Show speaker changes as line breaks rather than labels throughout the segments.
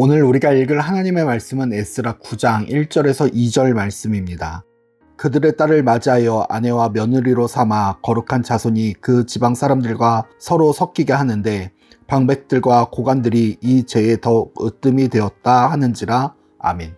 오늘 우리가 읽을 하나님의 말씀은 에스라 9장 1절에서 2절 말씀입니다. 그들의 딸을 맞이하여 아내와 며느리로 삼아 거룩한 자손이 그 지방 사람들과 서로 섞이게 하는데 방백들과 고관들이 이 죄에 더욱 으뜸이 되었다 하는지라 아멘.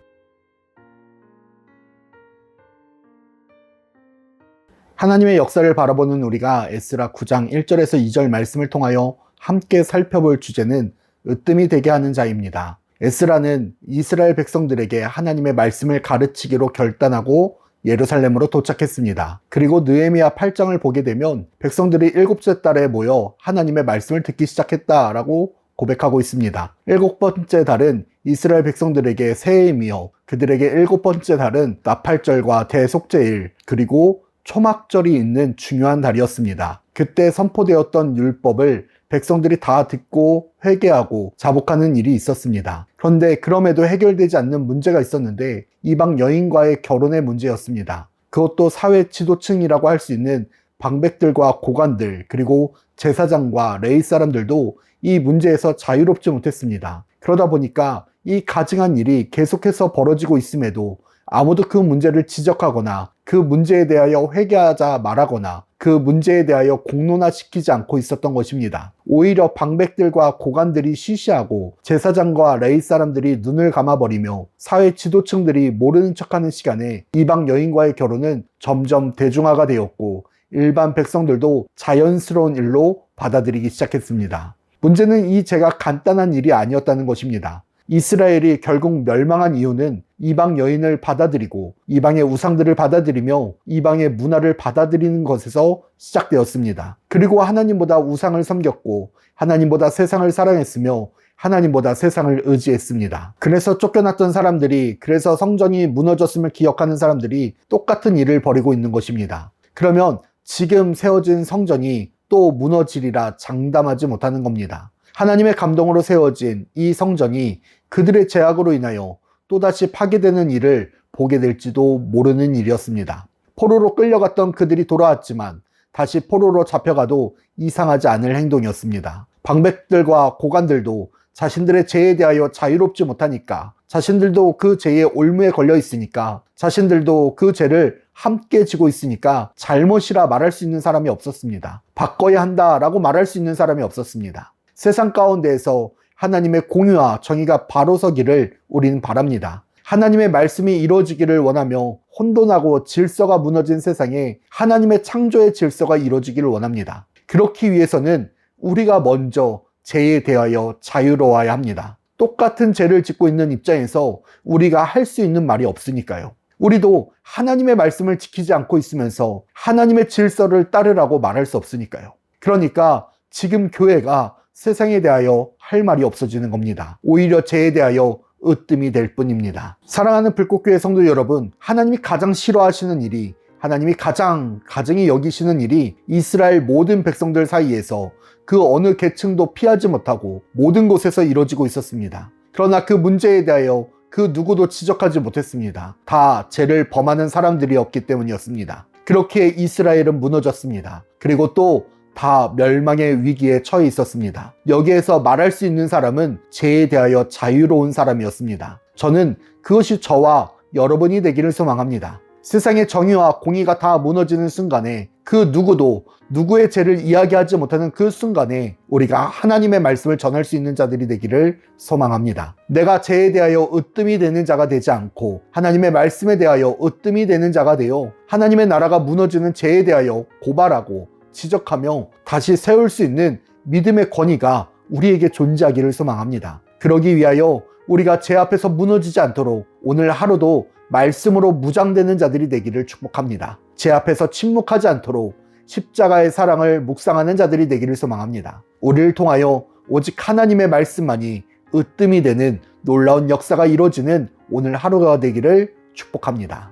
하나님의 역사를 바라보는 우리가 에스라 9장 1절에서 2절 말씀을 통하여 함께 살펴볼 주제는 으뜸이 되게 하는 자입니다. 에스라는 이스라엘 백성들에게 하나님의 말씀을 가르치기로 결단하고 예루살렘으로 도착했습니다. 그리고 느헤미야 8장을 보게 되면 백성들이 일곱째 달에 모여 하나님의 말씀을 듣기 시작했다라고 고백하고 있습니다. 일곱 번째 달은 이스라엘 백성들에게 새해이며 그들에게 일곱 번째 달은 나팔절과 대속제일 그리고 초막절이 있는 중요한 달이었습니다. 그때 선포되었던 율법을 백성들이 다 듣고 회개하고 자복하는 일이 있었습니다. 그런데 그럼에도 해결되지 않는 문제가 있었는데 이방 여인과의 결혼의 문제였습니다. 그것도 사회 지도층이라고 할 수 있는 방백들과 고관들 그리고 제사장과 레이 사람들도 이 문제에서 자유롭지 못했습니다. 그러다 보니까 이 가증한 일이 계속해서 벌어지고 있음에도 아무도 그 문제를 지적하거나 그 문제에 대하여 회개하자 말하거나 그 문제에 대하여 공론화시키지 않고 있었던 것입니다. 오히려 방백들과 고관들이 시시하고 제사장과 레이 사람들이 눈을 감아버리며 사회 지도층들이 모르는 척하는 시간에 이방 여인과의 결혼은 점점 대중화가 되었고 일반 백성들도 자연스러운 일로 받아들이기 시작했습니다. 문제는 이 죄가 간단한 일이 아니었다는 것입니다. 이스라엘이 결국 멸망한 이유는 이방 여인을 받아들이고 이방의 우상들을 받아들이며 이방의 문화를 받아들이는 것에서 시작되었습니다. 그리고 하나님보다 우상을 섬겼고 하나님보다 세상을 사랑했으며 하나님보다 세상을 의지했습니다. 그래서 쫓겨났던 사람들이 그래서 성전이 무너졌음을 기억하는 사람들이 똑같은 일을 벌이고 있는 것입니다. 그러면 지금 세워진 성전이 또 무너지리라 장담하지 못하는 겁니다. 하나님의 감동으로 세워진 이 성전이 그들의 제약으로 인하여 또다시 파괴되는 일을 보게 될지도 모르는 일이었습니다. 포로로 끌려갔던 그들이 돌아왔지만 다시 포로로 잡혀가도 이상하지 않을 행동이었습니다. 방백들과 고관들도 자신들의 죄에 대하여 자유롭지 못하니까 자신들도 그 죄의 올무에 걸려 있으니까 자신들도 그 죄를 함께 지고 있으니까 잘못이라 말할 수 있는 사람이 없었습니다. 바꿔야 한다라고 말할 수 있는 사람이 없었습니다. 세상 가운데에서 하나님의 공유와 정의가 바로 서기를 우리는 바랍니다. 하나님의 말씀이 이루어지기를 원하며 혼돈하고 질서가 무너진 세상에 하나님의 창조의 질서가 이루어지기를 원합니다. 그렇기 위해서는 우리가 먼저 죄에 대하여 자유로워야 합니다. 똑같은 죄를 짓고 있는 입장에서 우리가 할 수 있는 말이 없으니까요. 우리도 하나님의 말씀을 지키지 않고 있으면서 하나님의 질서를 따르라고 말할 수 없으니까요. 그러니까 지금 교회가 세상에 대하여 할 말이 없어지는 겁니다. 오히려 죄에 대하여 으뜸이 될 뿐입니다. 사랑하는 불꽃교회 성도 여러분, 하나님이 가장 싫어하시는 일이 하나님이 가장 가정이 여기시는 일이 이스라엘 모든 백성들 사이에서 그 어느 계층도 피하지 못하고 모든 곳에서 이루어지고 있었습니다. 그러나 그 문제에 대하여 그 누구도 지적하지 못했습니다. 다 죄를 범하는 사람들이었기 때문이었습니다. 그렇게 이스라엘은 무너졌습니다. 그리고 또 다 멸망의 위기에 처해 있었습니다. 여기에서 말할 수 있는 사람은 죄에 대하여 자유로운 사람이었습니다. 저는 그것이 저와 여러분이 되기를 소망합니다. 세상의 정의와 공의가 다 무너지는 순간에 그 누구도 누구의 죄를 이야기하지 못하는 그 순간에 우리가 하나님의 말씀을 전할 수 있는 자들이 되기를 소망합니다. 내가 죄에 대하여 으뜸이 되는 자가 되지 않고 하나님의 말씀에 대하여 으뜸이 되는 자가 되어 하나님의 나라가 무너지는 죄에 대하여 고발하고 지적하며 다시 세울 수 있는 믿음의 권위가 우리에게 존재하기를 소망합니다. 그러기 위하여 우리가 죄 앞에서 무너지지 않도록 오늘 하루도 말씀으로 무장되는 자들이 되기를 축복합니다. 제 앞에서 침묵하지 않도록 십자가의 사랑을 묵상하는 자들이 되기를 소망합니다. 우리를 통하여 오직 하나님의 말씀만이 으뜸이 되는 놀라운 역사가 이루어지는 오늘 하루가 되기를 축복합니다.